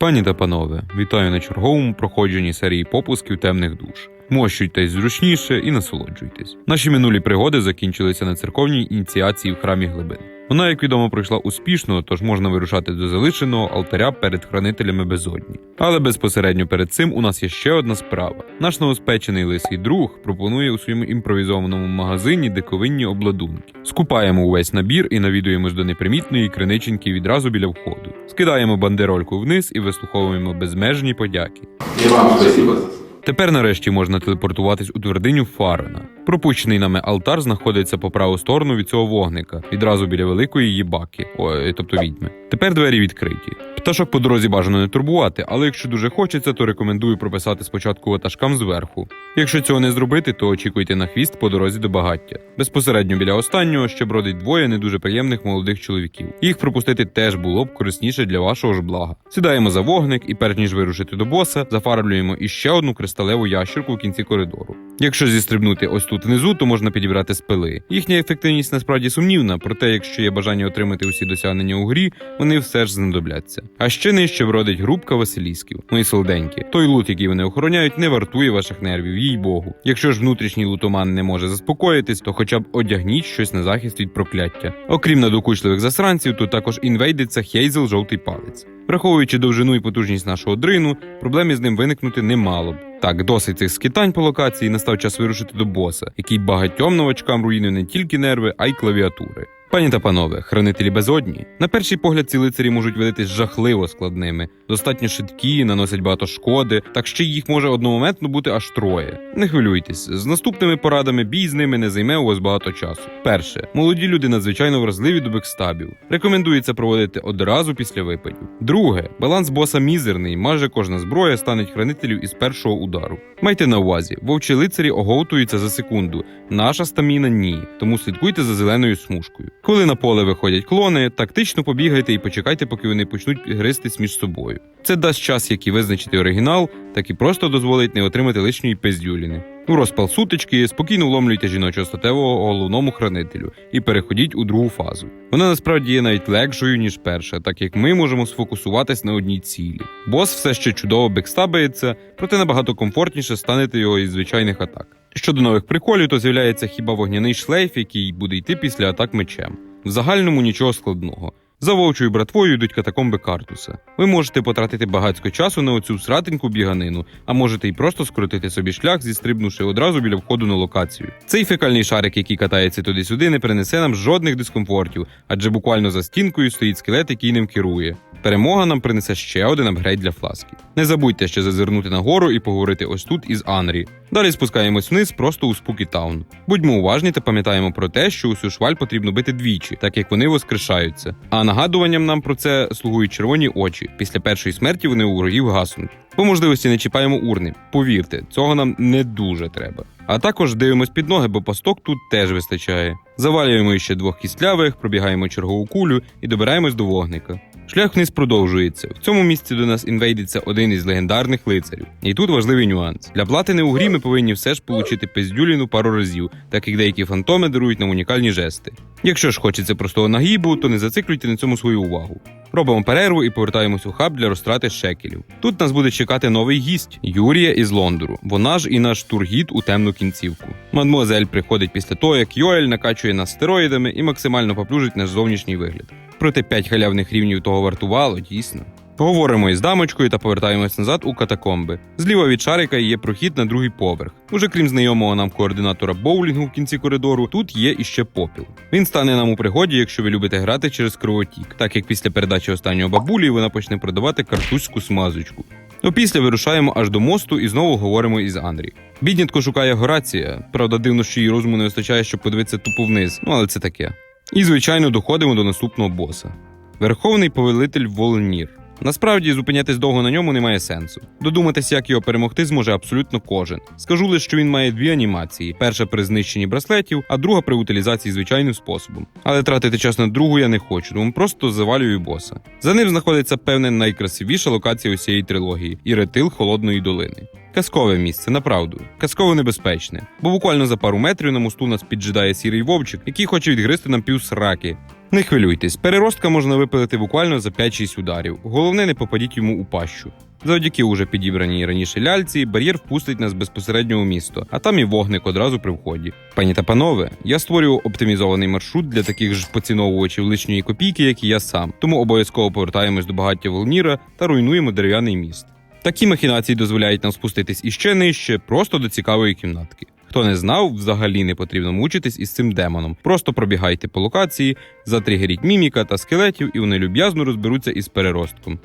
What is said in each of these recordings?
Пані та панове, вітаю на черговому проходженні серії попусків темних душ. Мощуйтесь зручніше і насолоджуйтесь. Наші минулі пригоди закінчилися на церковній ініціації в храмі глибин. Вона, як відомо, пройшла успішно, тож можна вирушати до залишеного алтаря перед хранителями безодні. Але безпосередньо перед цим у нас є ще одна справа. Наш новоспечений лисий друг пропонує у своєму імпровізованому магазині диковинні обладунки. Скупаємо увесь набір і навідуємось до непримітної криниченьки відразу біля входу. Скидаємо бандерольку вниз і вислуховуємо безмежні подяки. І вам спасибо. Тепер нарешті можна телепортуватись у твердиню Фарена. Пропущений нами алтар знаходиться по праву сторону від цього вогника, відразу біля великої їбаки, ой, тобто відьми. Тепер двері відкриті. Пташок по дорозі бажано не турбувати, але якщо дуже хочеться, то рекомендую прописати спочатку ватажкам зверху. Якщо цього не зробити, то очікуйте на хвіст по дорозі до багаття. Безпосередньо біля останнього ще бродить двоє не дуже приємних молодих чоловіків. Їх пропустити теж було б корисніше для вашого ж блага. Сідаємо за вогник і, перш ніж вирушити до боса, зафарблюємо іще одну кристалеву ящерку в кінці коридору. Якщо зістрибнути ось тут внизу, то можна підібрати спили. Їхня ефективність насправді сумнівна, проте, якщо є бажання отримати усі досягнення у грі, вони все ж знадобляться. А ще нижче бродить групка Василісків. Мої солденькі. Той лут, який вони охороняють, не вартує ваших нервів, їй богу. Якщо ж внутрішній лутоман не може заспокоїтись, то хоча б одягніть щось на захист від прокляття. Окрім надокучливих засранців, тут також інвейдиться Хейзел жовтий палець. Враховуючи довжину і потужність нашого дрину, проблем із ним виникнути не мало б. Так, досить цих скитань по локації, настав час вирушити до боса, який багатьом новачкам руйнує не тільки нерви, а й клавіатури. Пані та панове, хранителі безодні. На перший погляд ці лицарі можуть видатись жахливо складними, достатньо швидкі, наносять багато шкоди, так ще їх може одномоментно бути аж троє. Не хвилюйтесь, з наступними порадами бій з ними не займе у вас багато часу. Перше, молоді люди надзвичайно вразливі до бекстабів. Рекомендується проводити одразу після випадів. Друге, баланс боса мізерний, майже кожна зброя стане хранителів із першого удару. Майте на увазі, вовчі лицарі оговтуються за секунду. Наша стаміна ні, тому слідкуйте за зеленою смужкою. Коли на поле виходять клони, тактично побігайте і почекайте, поки вони почнуть гристись між собою. Це дасть час як і визначити оригінал, так і просто дозволить не отримати лишньої пиздюліни. У розпал сутички спокійно вломлюйте жіночого статевого головному хранителю і переходіть у другу фазу. Вона насправді є навіть легшою ніж перша, так як ми можемо сфокусуватись на одній цілі. Бос все ще чудово бекстабається, проте набагато комфортніше станете його із звичайних атак. Щодо нових приколів, то з'являється хіба вогняний шлейф, який буде йти після атак мечем. В загальному нічого складного. За вовчою братвою йдуть катакомби картуса. Ви можете потратити багатько часу на оцю сратеньку біганину, а можете й просто скоротити собі шлях, зістрибнувши одразу біля входу на локацію. Цей фекальний шарик, який катається туди-сюди, не принесе нам жодних дискомфортів, адже буквально за стінкою стоїть скелет, який ним керує. Перемога нам принесе ще один апгрейд для фласки. Не забудьте ще зазирнути нагору і поговорити ось тут із Анрі. Далі спускаємось вниз просто у Спукі Таун. Будьмо уважні та пам'ятаємо про те, що усю шваль потрібно бити двічі, так як вони воскрешаються. А нагадуванням нам про це слугують червоні очі. Після першої смерті вони у ворогів гаснуть. По можливості не чіпаємо урни. Повірте, цього нам не дуже треба. А також дивимось під ноги, бо пасток тут теж вистачає. Завалюємо ще двох кістлявих, пробігаємо чергову кулю і добираємось до вогника. Шлях вниз продовжується. В цьому місці до нас інвейдиться один із легендарних лицарів. І тут важливий нюанс. Для платини у грі ми повинні все ж получити пиздюліну пару разів, так як деякі фантоми дарують нам унікальні жести. Якщо ж хочеться простого нагібу, то не зациклюйте на цьому свою увагу. Робимо перерву і повертаємось у хаб для розтрати шекелів. Тут нас буде чекати новий гість Юрія із Лондору. Вона ж і наш тургід у темну кінцівку. Мадмуазель приходить після того, як Йоель накачує нас стероїдами і максимально поплюжить наш зовнішній вигляд. Проте 5 халявних рівнів того вартувало, дійсно. Поговоримо із дамочкою та повертаємось назад у катакомби. Зліва від шарика є прохід на другий поверх. Уже крім знайомого нам координатора боулінгу в кінці коридору, тут є іще попіл. Він стане нам у пригоді, якщо ви любите грати через кровотік, так як після передачі останнього бабулі вона почне продавати картузьку смазочку. Опісля вирушаємо аж до мосту і знову говоримо із Андрі. Біднятко шукає Горація, правда, дивно, що її розуму не вистачає, щоб подивитися тупо вниз, ну але це таке. І, звичайно, доходимо до наступного боса. Верховний повелитель Волнір. Насправді зупинятись довго на ньому немає сенсу. Додуматись, як його перемогти, зможе абсолютно кожен. Скажу лише, що він має дві анімації: перша при знищенні браслетів, а друга при утилізації звичайним способом. Але тратити час на другу я не хочу, тому просто завалюю боса. За ним знаходиться певна найкрасивіша локація усієї трилогії іретил Холодної долини. Казкове місце, направду. Казково небезпечне. Бо буквально за пару метрів на мосту нас піджидає сірий вовчик, який хоче відгризти нам пів сраки. Не хвилюйтесь, переростка можна випилити буквально за 5-6 ударів. Головне, не попадіть йому у пащу. Завдяки уже підібраній раніше ляльці, бар'єр впустить нас безпосередньо у місто, а там і вогник одразу при вході. Пані та панове, я створюю оптимізований маршрут для таких ж поціновувачів лишньої копійки, як і я сам. Тому обов'язково повертаємось до багаття Волніра та руйнуємо дерев'яний міст. Такі махінації дозволяють нам спуститись іще нижче, просто до цікавої кімнатки. Хто не знав, взагалі не потрібно мучитись із цим демоном. Просто пробігайте по локації, затригеріть міміка та скелетів, і вони люб'язно розберуться із переростком.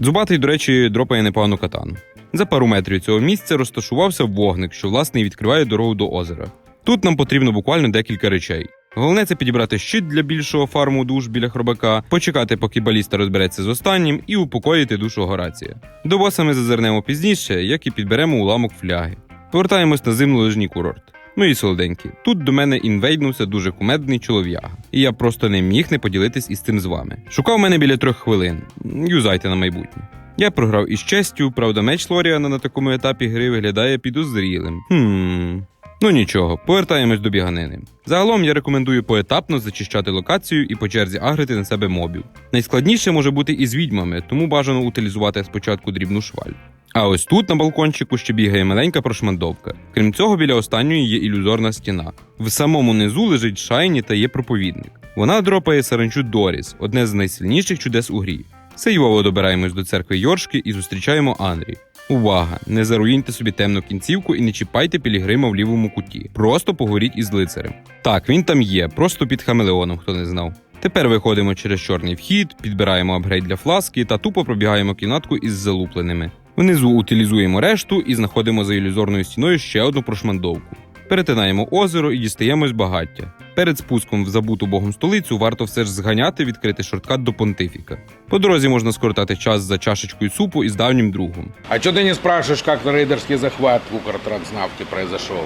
Дзубатий, до речі, дропає непогану катану. За пару метрів цього місця розташувався вогник, що власне і відкриває дорогу до озера. Тут нам потрібно буквально декілька речей. Головне це підібрати щит для більшого фарму душ біля хробака, почекати, поки баліста розбереться з останнім, і упокоїти душу Горація. До боса ми зазирнемо пізніше, як і підберемо уламок фляги. Повертаємось на зимно-лижній курорт. Ну і солоденькі. Тут до мене інвейднувся дуже кумедний чолов'яга, і я просто не міг не поділитись із цим з вами. Шукав мене біля трьох хвилин. Юзайте на майбутнє. Я програв із честю, правда, меч Лоріана на такому етапі гри виглядає підозрілим. Хм. Ну нічого, повертаємось до біганини. Загалом я рекомендую поетапно зачищати локацію і по черзі агрити на себе мобів. Найскладніше може бути із відьмами, тому бажано утилізувати спочатку дрібну шваль. А ось тут на балкончику ще бігає маленька прошмандовка. Крім цього, біля останньої є ілюзорна стіна. В самому низу лежить шайні та є проповідник. Вона дропає саранчу Доріс, одне з найсильніших чудес у грі. Сейвово добираємось до церкви Йоршки і зустрічаємо Анрі. Увага! Не заруїньте собі темну кінцівку і не чіпайте пілігрима в лівому куті. Просто поговоріть із лицарем. Так, він там є, просто під хамелеоном, хто не знав. Тепер виходимо через чорний вхід, підбираємо апгрейд для фласки та тупо пробігаємо кімнатку із залупленими. Внизу утилізуємо решту і знаходимо за ілюзорною стіною ще одну прошмандовку. Перетинаємо озеро і дістаємось багаття. Перед спуском в забуту богом столицю варто все ж зганяти, відкрити шорткат до понтифіка. По дорозі можна скоротати час за чашечкою супу із давнім другом. А что ты не спрашиваешь, как рейдерский захват в Укртранснафте произошел?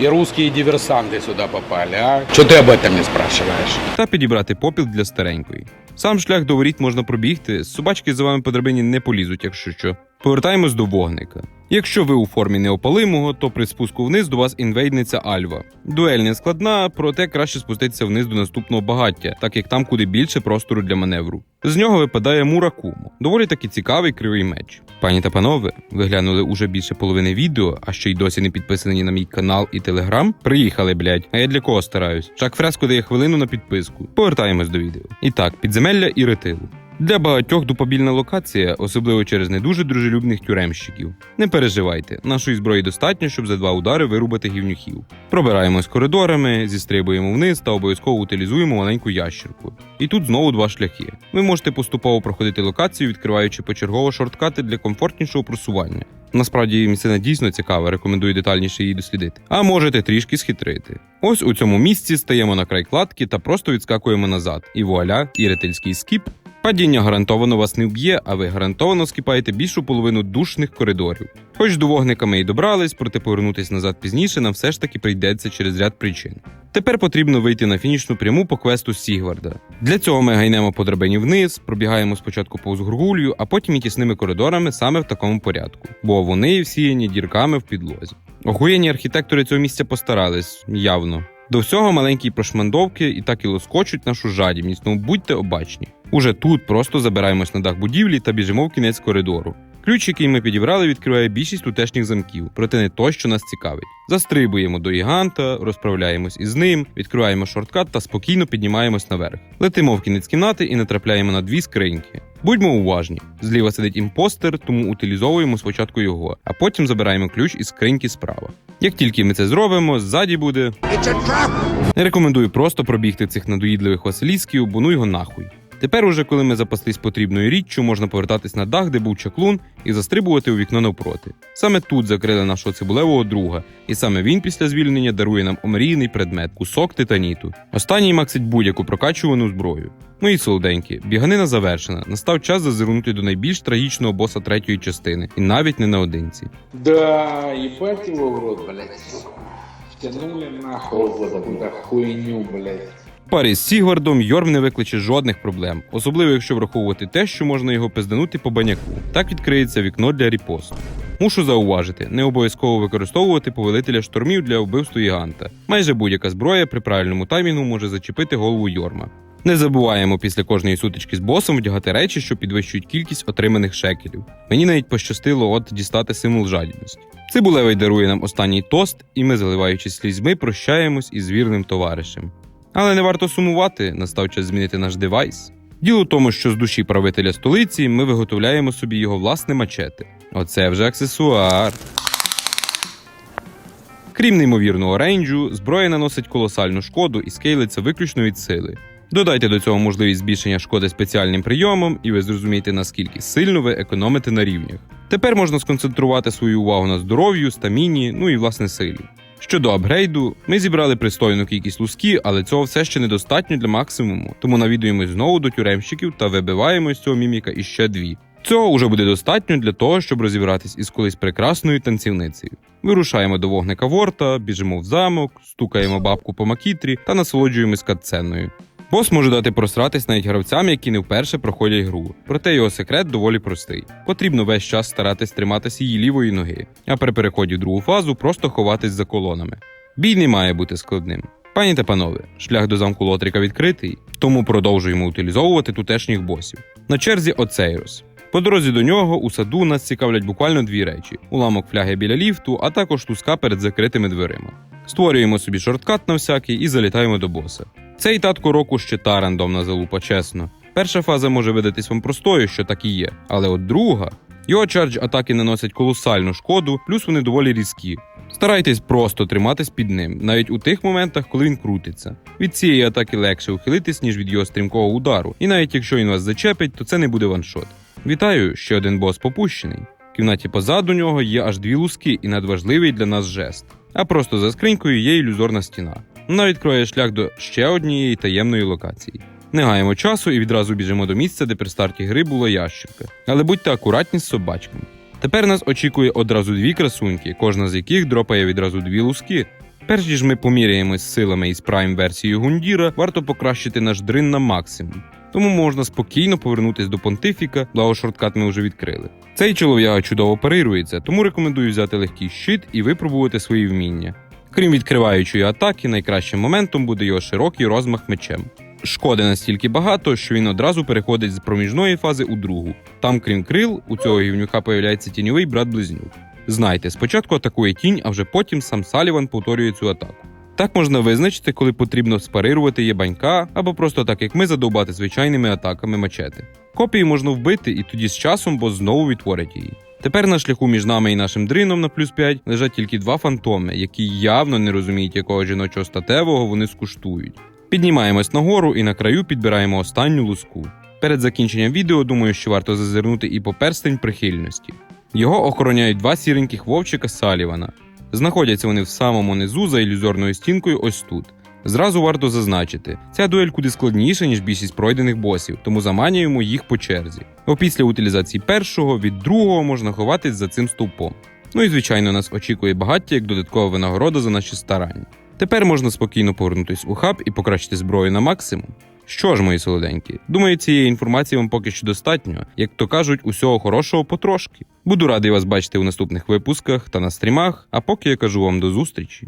И русские диверсанты сюда попали, а? Что ты об этом не спрашиваешь? та підібрати попіл для старенької. Сам шлях до воріт можна пробігти, собачки за вами по драбині не полізуть, якщо що. Повертаємось до вогника. Якщо ви у формі неопалимого, то при спуску вниз до вас інвейдниця Альва. Дуель не складна, проте краще спуститися вниз до наступного багаття, так як там куди більше простору для маневру. З нього випадає Муракумо, доволі таки цікавий кривий меч. Пані та панове, ви глянули уже більше половини відео, а ще й досі не підписані на мій канал і телеграм. Приїхали, блядь. А я для кого стараюсь? Шак Фреско дає хвилину на підписку. Повертаємось до відео. І так, підземелля і ретилу. Для багатьох допобільна локація, особливо через не дуже дружелюбних тюремщиків. Не переживайте, нашої зброї достатньо, щоб за два удари вирубати гівнюхів. Пробираємось коридорами, зістрибуємо вниз та обов'язково утилізуємо маленьку ящерку. І тут знову два шляхи. Ви можете поступово проходити локацію, відкриваючи почергово шорткати для комфортнішого просування. Насправді місцина дійсно цікава, рекомендую детальніше її дослідити. А можете трішки схитрити. Ось у цьому місці стаємо на край кладки та просто відскакуємо назад. І вуаля, і ретельський скіп. Падіння гарантовано вас не вб'є, а ви гарантовано скіпаєте більшу половину душних коридорів. Хоч до вогника ми й добрались, проте повернутись назад пізніше нам все ж таки прийдеться через ряд причин. Тепер потрібно вийти на фінішну пряму по квесту Сігварда. Для цього ми гайнемо по драбині вниз, пробігаємо спочатку повз гургулью, а потім і тісними коридорами саме в такому порядку, бо вони всіяні дірками в підлозі. Охуєнні архітектори цього місця постарались явно. До всього маленькі прошмандовки і так і лоскочуть нашу жадібність, тому будьте обачні. Уже тут просто забираємось на дах будівлі та біжимо в кінець коридору. Ключ, який ми підібрали, відкриває більшість тутешніх замків, проте не той, що нас цікавить. Застрибуємо до гіганта, розправляємось із ним, відкриваємо шорткат та спокійно піднімаємось наверх. Летимо в кінець кімнати і натрапляємо на дві скриньки. Будьмо уважні. Зліва сидить імпостер, тому утилізовуємо спочатку його, а потім забираємо ключ із скриньки справа. Як тільки ми це зробимо, ззаді буде. Не рекомендую просто пробігти цих надоїдливих василісків, бо ну його нахуй. Тепер, уже коли ми запаслись потрібною річчю, можна повертатись на дах, де був чаклун, і застрибувати у вікно навпроти. Саме тут закрили нашого цибулевого друга, і саме він після звільнення дарує нам омрійний предмет кусок титаніту. Останній максить будь-яку прокачувану зброю. Ну і солоденькі, біганина завершена. Настав час зазирнути до найбільш трагічного боса третьої частини, і навіть не наодинці. Да, ебать его в рот, блядь. Втянули нахуй хуйню, блядь. Парі з Сігвардом Йорм не викличе жодних проблем, особливо якщо враховувати те, що можна його пизданути по баняку. Так відкриється вікно для ріпосту. Мушу зауважити, не обов'язково використовувати повелителя штормів для вбивства гіганта. Майже будь-яка зброя при правильному таймінгу може зачепити голову Йорма. Не забуваємо після кожної сутички з босом вдягати речі, що підвищують кількість отриманих шекелів. Мені навіть пощастило от дістати символ жадібності. Цибулевий дарує нам останній тост, і ми, заливаючись слізьми, прощаємось із вірним товаришем. Але не варто сумувати, настав час змінити наш девайс. Діло в тому, що з душі правителя столиці ми виготовляємо собі його власне мачете. Оце вже аксесуар. Крім неймовірного рейнджу, зброя наносить колосальну шкоду і скейлиться виключно від сили. Додайте до цього можливість збільшення шкоди спеціальним прийомом, і ви зрозумієте, наскільки сильно ви економите на рівнях. Тепер можна сконцентрувати свою увагу на здоров'ю, стаміні, ну і власне силі. Щодо апгрейду, ми зібрали пристойну кількість луски, але цього все ще недостатньо для максимуму, тому навідуємось знову до тюремщиків та вибиваємо з цього міміка іще дві. Цього вже буде достатньо для того, щоб розібратись із колись прекрасною танцівницею. Вирушаємо до вогника Ворта, біжимо в замок, стукаємо бабку по макітрі та насолоджуємось катсценою. Бос може дати просратись навіть гравцям, які не вперше проходять гру. Проте його секрет доволі простий. Потрібно весь час старатись триматися її лівої ноги, а при переході в другу фазу просто ховатись за колонами. Бій не має бути складним. Пані та панове, шлях до замку Лотрика відкритий, тому продовжуємо утилізовувати тутешніх босів. На черзі Оцейрос. По дорозі до нього у саду нас цікавлять буквально дві речі: уламок фляги біля ліфту, а також туска перед закритими дверима. Створюємо собі шорткат на всякий і залітаємо до боса. Цей татко року ще та рандомна залупа, чесно. Перша фаза може видатись вам простою, що так і є, але от друга. Його чардж атаки наносять колосальну шкоду, плюс вони доволі різкі. Старайтесь просто триматись під ним, навіть у тих моментах, коли він крутиться. Від цієї атаки легше ухилитись, ніж від його стрімкого удару, і навіть якщо він вас зачепить, то це не буде ваншот. Вітаю, ще один бос попущений. В кімнаті позаду нього є аж дві луски і надважливий для нас жест. А просто за скринькою є ілюзорна стіна. Вона відкроє шлях до ще однієї таємної локації. Не гаємо часу і відразу біжимо до місця, де при старті гри була ящерка. Але будьте акуратні з собачками. Тепер нас очікує одразу дві красуньки, кожна з яких дропає відразу дві луски. Перш ніж ми поміряємось з силами із прайм версією Гундіра, варто покращити наш дрин на максимум. Тому можна спокійно повернутись до понтифіка, благо шорткат ми вже відкрили. Цей чолов'яга чудово парирується, тому рекомендую взяти легкий щит і випробувати свої вміння. Крім відкриваючої атаки, найкращим моментом буде його широкий розмах мечем. Шкоди настільки багато, що він одразу переходить з проміжної фази у другу. Там, крім крил, у цього гівнюка появляється тіньовий брат-близнюк. Знайте, спочатку атакує тінь, а вже потім сам Саліван повторює цю атаку. Так можна визначити, коли потрібно спарирувати єбанька, або просто так як ми задовбати звичайними атаками мачети. Копії можна вбити, і тоді з часом бос знову відтворить її. Тепер на шляху між нами і нашим дрином на плюс 5 лежать тільки два фантоми, які явно не розуміють, якого жіночого статевого вони скуштують. Піднімаємось нагору і на краю підбираємо останню луску. Перед закінченням відео думаю, що варто зазирнути і по перстень прихильності. Його охороняють два сіреньких вовчика Салівана. Знаходяться вони в самому низу за ілюзорною стінкою ось тут. Зразу варто зазначити, ця дуель куди складніша, ніж більшість пройдених босів, тому заманюємо їх по черзі. Опісля утилізації першого від другого можна ховатись за цим стовпом. Ну і звичайно, нас очікує багаття як додаткова винагорода за наші старання. Тепер можна спокійно повернутись у хаб і покращити зброю на максимум. Що ж, мої солоденькі, думаю, цієї інформації вам поки що достатньо, як то кажуть, усього хорошого потрошки. Буду радий вас бачити у наступних випусках та на стрімах, а поки я кажу вам до зустрічі.